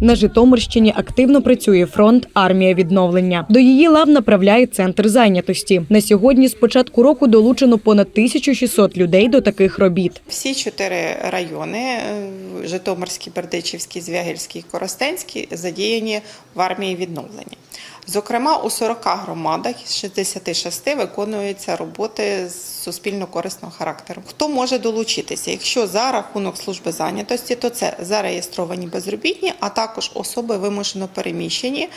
На Житомирщині активно працює фронт армія відновлення. До її лав направляє центр зайнятості. На сьогодні з початку року долучено понад 1600 людей до таких робіт. Всі чотири райони Житомирський, Бердичівський, Звягельський, Коростенський задіяні в армії відновлення. Зокрема, у 40 громадах з 66 виконуються роботи з суспільно-корисного характеру. Хто може долучитися? Якщо за рахунок служби зайнятості, то це зареєстровані безробітні, а також особи вимушено переміщені,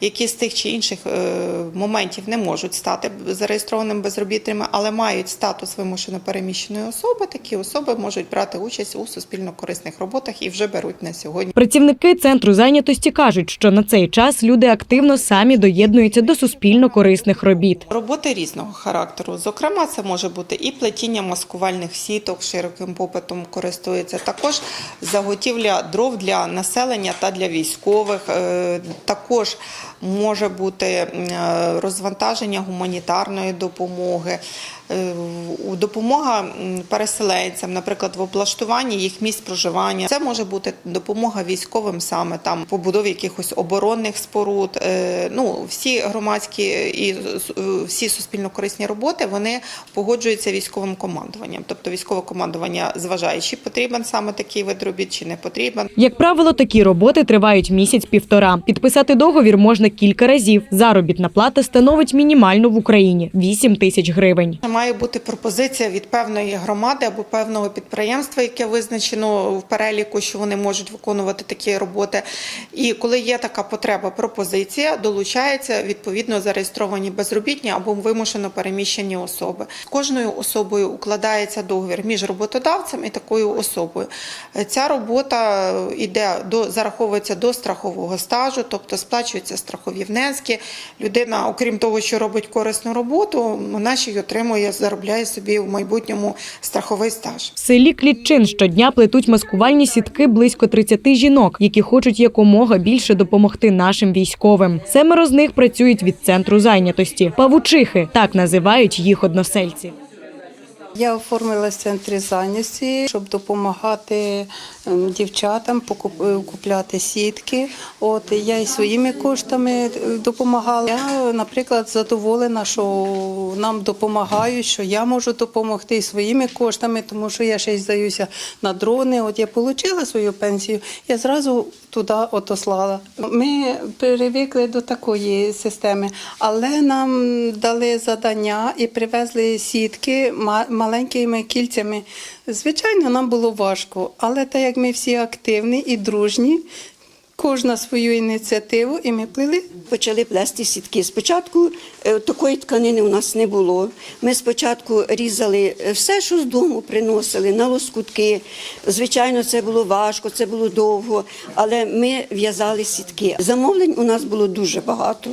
які з тих чи інших е, моментів не можуть стати зареєстрованими безробітними, але мають статус вимушено переміщеної особи. Такі особи можуть брати участь у суспільно-корисних роботах і вже беруть на сьогодні. Працівники центру зайнятості кажуть, що на цей час люди активно самі доєднуються до суспільно корисних робіт. Роботи різного характеру. Зокрема, це може бути і плетіння маскувальних сіток широким попитом користується. Також заготівля дров для населення та для військових. Е, Також може бути е, розвантаження гуманітарної допомоги. Е, Допомога переселенцям, наприклад, в облаштуванні їх місць проживання. Це може бути допомога військовим саме там побудові якихось оборонних споруд. Е, Ну всі громадські і е, всі суспільно-корисні роботи вони погоджуються військовим командуванням. Тобто військове командування зважає, чи потрібен саме такий вид робіт, чи не потрібен. Як правило, такі роботи тривають місяць-півтора. Підписати договір можна кілька разів. Заробітна плата становить мінімальну в Україні 8 тисяч гривень. Має бути пропозиція від певної громади або певного підприємства, яке визначено в переліку, що вони можуть виконувати такі роботи. І коли є така потреба, пропозиція долучаються відповідно зареєстровані безробітні або вимушено переміщені особи. З кожною особою укладається договір між роботодавцем і такою особою. Ця робота йде до зараховується до страхового стажу, тобто сплачуються страхові внески. Людина, окрім того, що робить корисну роботу, вона ще й отримує, заробляє собі в майбутньому страховий стаж. В селі Клітчин щодня плетуть маскувальні сітки близько 30 жінок, які хочуть якомога більше допомогти нашим військовим. Семеро з них працюють від центру зайнятості. Павучихи так називають їх односельці. Я оформилася в центрі зайнятості, щоб допомагати ем, дівчатам е, купляти сітки. От я і своїми коштами е, допомагала. Я, наприклад, задоволена, що нам допомагають, що я можу допомогти своїми коштами, тому що я ще й здаюся на дрони. От я отримала свою пенсію, я зразу туди отослала. Ми привикли до такої системи, але нам дали задання і привезли сітки ма- маленькими кільцями. Звичайно, нам було важко, але так як ми всі активні і дружні, кожна свою ініціативу, і ми плели. Почали плести сітки. Спочатку е, такої тканини у нас не було. Ми спочатку різали е, все, що з дому приносили на лоскутки. Звичайно, це було важко, це було довго, але ми в'язали сітки. Замовлень у нас було дуже багато.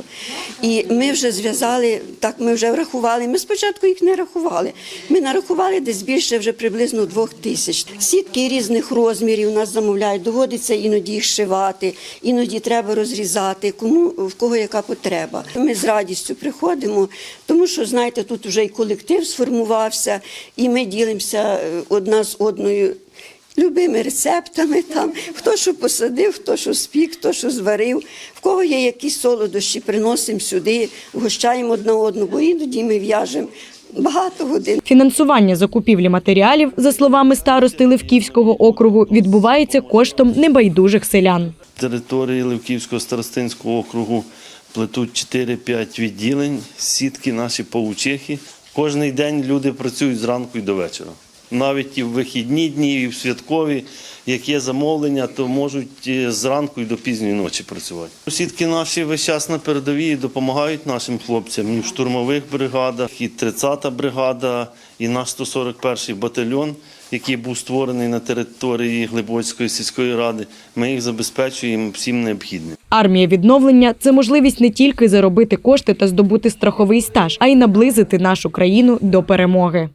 І ми вже зв'язали, так ми вже врахували. Ми спочатку їх не рахували. Ми нарахували десь більше вже приблизно двох тисяч. Сітки різних розмірів у нас замовляють, доводиться іноді їх шивати, іноді треба розрізати, кому в кого яка потреба. Ми з радістю приходимо, тому що знаєте, тут вже і колектив сформувався, і ми ділимося е, одна з одною. Любими рецептами там, хто що посадив, хто що спік, хто що зварив, в кого є якісь солодощі, приносимо сюди, вгощаємо одна одну, бо іноді ми в'яжемо багато годин. Фінансування закупівлі матеріалів, за словами старости Левківського округу, відбувається коштом небайдужих селян. Території Левківського старостинського округу плетуть 4-5 відділень, сітки наші паучихи. Кожний день люди працюють зранку і до вечора. Навіть і в вихідні дні, і в святкові, як є замовлення, то можуть е, зранку і до пізньої ночі працювати. Сітки наші весь час на передовій допомагають нашим хлопцям і в штурмових бригадах, і 30-та бригада, і наш 141-й батальйон, який був створений на території Глибоцької сільської ради. Ми їх забезпечуємо всім необхідним. Армія відновлення це можливість не тільки заробити кошти та здобути страховий стаж, а й наблизити нашу країну до перемоги.